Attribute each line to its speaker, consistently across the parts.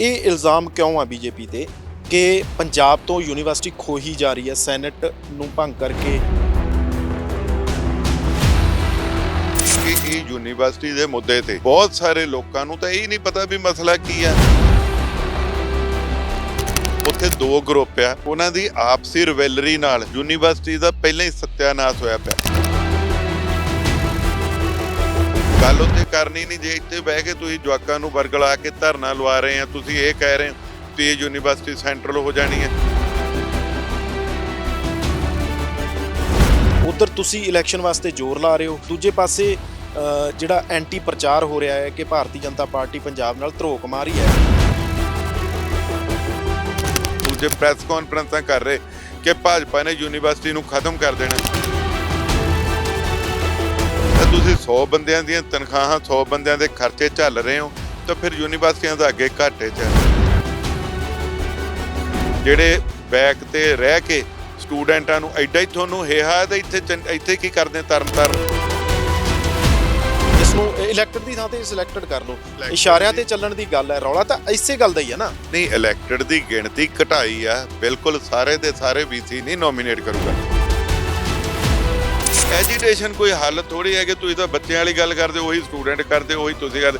Speaker 1: ਇਹ ਇਲਜ਼ਾਮ ਕਿਉਂ ਆ ਬੀਜੇਪੀ ਤੇ ਕਿ ਪੰਜਾਬ ਤੋਂ ਯੂਨੀਵਰਸਿਟੀ ਖੋਹੀ ਜਾ ਰਹੀ ਹੈ ਸੈਨੇਟ ਨੂੰ ਭੰਗ ਕਰਕੇ?
Speaker 2: ਕਿ ਇਹ ਯੂਨੀਵਰਸਿਟੀ ਦੇ ਮੁੱਦੇ ਤੇ ਬਹੁਤ ਸਾਰੇ ਲੋਕਾਂ ਨੂੰ ਤਾਂ ਇਹ ਹੀ ਨਹੀਂ ਪਤਾ ਵੀ ਮਸਲਾ ਕੀ ਹੈ। ਉੱਥੇ ਦੋ ਗਰੁੱਪ ਆ। ਉਹਨਾਂ ਦੀ ਆਪਸੀ ਰਿਵੈਲਰੀ ਨਾਲ ਯੂਨੀਵਰਸਿਟੀ ਦਾ ਪਹਿਲਾਂ ਹੀ ਸਤਿਆਨਾਸ਼ ਹੋਇਆ ਪਿਆ। ਗੱਲ ਉੱਥੇ ਕਰਨੀ ਨਹੀਂ ਜੇ ਇੱਥੇ ਬਹਿ ਕੇ ਤੁਸੀਂ ਜਵਾਕਾਂ ਨੂੰ ਵਰਗਲਾ ਕੇ ਧਰਨਾ ਲਵਾ ਰਹੇ ਆ ਤੁਸੀਂ ਇਹ ਕਹਿ ਰਹੇ ਹੋ ਕਿ ਇਹ ਯੂਨੀਵਰਸਿਟੀ ਸੈਂਟਰਲ ਹੋ ਜਾਣੀ ਹੈ।
Speaker 1: ਉਧਰ ਤੁਸੀਂ ਇਲੈਕਸ਼ਨ ਵਾਸਤੇ ਜ਼ੋਰ ਲਾ ਰਹੇ ਹੋ। ਦੂਜੇ ਪਾਸੇ ਜਿਹੜਾ ਐਂਟੀ ਪ੍ਰਚਾਰ ਹੋ ਰਿਹਾ ਹੈ ਕਿ ਭਾਰਤੀ ਜਨਤਾ ਪਾਰਟੀ ਪੰਜਾਬ ਨਾਲ ਧਰੋਕ ਮਾਰੀ ਹੈ।
Speaker 2: ਦੂਜੇ ਪ੍ਰੈਸ ਕਾਨਫਰੰਸਾਂ ਕਰ ਰਹੇ ਕਿ ਭਾਜਪਾ ਨੇ ਯੂਨੀਵਰਸਿਟੀ ਨੂੰ ਖਤਮ ਕਰ ਦੇਣਾ। ਤਾਂ ਤੁਸੀਂ 100 ਬੰਦਿਆਂ ਦੀਆਂ ਤਨਖਾਹਾਂ 100 ਬੰਦਿਆਂ ਦੇ ਖਰਚੇ ਝੱਲ ਰਹੇ ਹੋ ਤਾਂ ਫਿਰ ਯੂਨੀਵਰਸਿਟੀਆਂ ਦਾ ਅੱਗੇ ਘਾਟੇ 'ਚ ਜਿਹੜੇ ਬੈਕ ਤੇ ਰਹਿ ਕੇ ਸਟੂਡੈਂਟਾਂ ਨੂੰ ਐਡਾ ਹੀ ਤੁਹਾਨੂੰ ਹੇਹਾ ਤੇ ਇੱਥੇ ਇੱਥੇ ਕੀ ਕਰਦੇ ਤਰਨ ਤਰਨ
Speaker 1: ਇਸ ਨੂੰ ਇਲੈਕਟਡ ਦੀ ਥਾਂ ਤੇ ਸਿਲੈਕਟਡ ਕਰ ਲਓ। ਇਸ਼ਾਰਿਆਂ ਤੇ ਚੱਲਣ ਦੀ ਗੱਲ ਹੈ ਰੌਲਾ ਤਾਂ ਇਸੇ ਗੱਲ ਦਾ ਹੀ ਹੈ ਨਾ।
Speaker 2: ਨਹੀਂ ਇਲੈਕਟਡ ਦੀ ਗਿਣਤੀ ਘਟਾਈ ਆ ਬਿਲਕੁਲ ਸਾਰੇ ਦੇ ਸਾਰੇ ਵੀਸੀ ਨਹੀਂ ਨੋਮੀਨੇਟ ਕਰੂਗਾ। ਐਜੀਟੇਸ਼ਨ ਕੋਈ ਹੱਲ ਥੋੜੀ ਹੈ ਕਿ ਤੁਸੀਂ ਤਾਂ ਬੱਚਿਆਂ ਵਾਲੀ ਗੱਲ ਕਰਦੇ ਹੋ, ਉਹੀ ਸਟੂਡੈਂਟ ਕਰਦੇ ਹੋ, ਉਹੀ ਤੁਸੀਂ ਕਰਦੇ